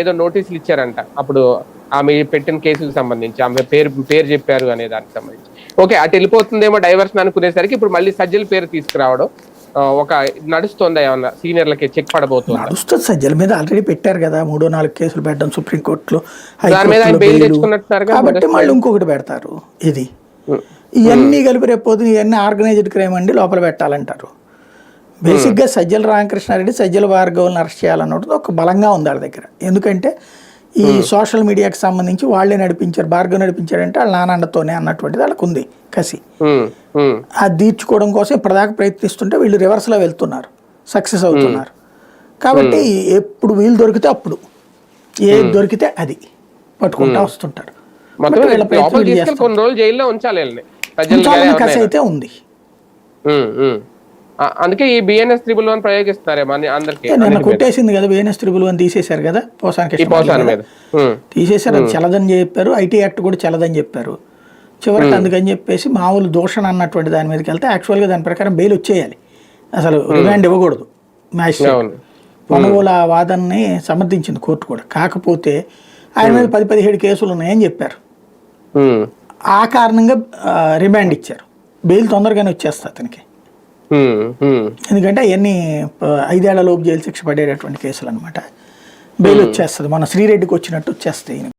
ఏదో నోటీసులు ఇచ్చారంట. అప్పుడు ఆమె పెట్టిన కేసులకు సంబంధించి ఆమె పేరు పేరు చెప్పారు అనే దానికి సంబంధించి. ఓకే అటు వెళ్ళిపోతుందేమో డైవర్షన్ అనుకునేసరికి ఇప్పుడు మళ్ళీ సజ్జల పేరు తీసుకురావడం ఒక నడుస్తుందా ఏమన్నా సీనియర్లకి చెక్ పడబోతుందా? నడుస్తుంది సజ్జల మీద ఆల్రెడీ పెట్టారు కదా మూడో నాలుగు కేసులు పెట్టడం సుప్రీంకోర్టులో దాని మీద ఆయన బెయిల్. తెచ్చుకున్నట్టున్నారుగా కాబట్టి మళ్ళీ ఇంకొకటి పెడతారు ఇది. ఇవన్నీ కలిపి రేపు ఇవన్నీ ఆర్గనైజ్డ్ క్రైమ్ అండి లోపల పెట్టాలంటారు. బేసిక్గా సజ్జల రామకృష్ణారెడ్డి సజ్జల భార్గవులను అరెస్ట్ చేయాలన్నది ఒక బలంగా ఉంది వాళ్ళ దగ్గర. ఎందుకంటే ఈ సోషల్ మీడియాకి సంబంధించి వాళ్ళే నడిపించారు భార్గవ్ నడిపించారంటే వాళ్ళ నానండతోనే అన్నటువంటిది వాళ్ళకు ఉంది కసి అది తీర్చుకోవడం కోసం ఇప్పటిదాకా ప్రయత్నిస్తుంటే వీళ్ళు రివర్స్లో వెళ్తున్నారు సక్సెస్ అవుతున్నారు. కాబట్టి ఎప్పుడు వీలు దొరికితే అప్పుడు ఏది దొరికితే అది పట్టుకుంటా వస్తుంటారు. వీళ్ళ వీళ్ళు కొన్ని రోజులు జైల్లో ఉంచాలి కసి అయితే ఉంది. అందుకే ఈ బిఎన్ఎస్ త్రిబుల్ వన్ ప్రయోగిస్తున్నారేమో అందరికి కొట్టేసింది కదా వేనస్ త్రిబుల్ అని తీసేశారు కదా పోసానికి తీసేశారు అది చల్లదని చెప్పారు ఐటీ యాక్ట్ కూడా చల్లదని చెప్పారు. చివరికి అందుకని చెప్పేసి మామూలు దూషణ అన్నటువంటి దాని మీదకి వెళ్తే యాక్చువల్గా దాని ప్రకారం బెయిల్ వచ్చేయాలి. అసలు రిమాండ్ ఇవ్వకూడదు మ్యాజిస్ట్రేట్. ఆ వాదనని సమర్థించింది కోర్టు కూడా. కాకపోతే ఆయన మీద పది పదిహేడు కేసులు ఉన్నాయని చెప్పారు. ఆ కారణంగా రిమాండ్ ఇచ్చారు. బెయిల్ తొందరగానే వచ్చేస్తుంది అతనికి. ఎందుకంటే అవన్నీ ఐదేళ్ళ లోపు జైలు శిక్ష పడేటటువంటి కేసులు అనమాట బెయిల్ వచ్చేస్తుంది. మన శ్రీరెడ్డికి వచ్చినట్టు వచ్చేస్తాయి.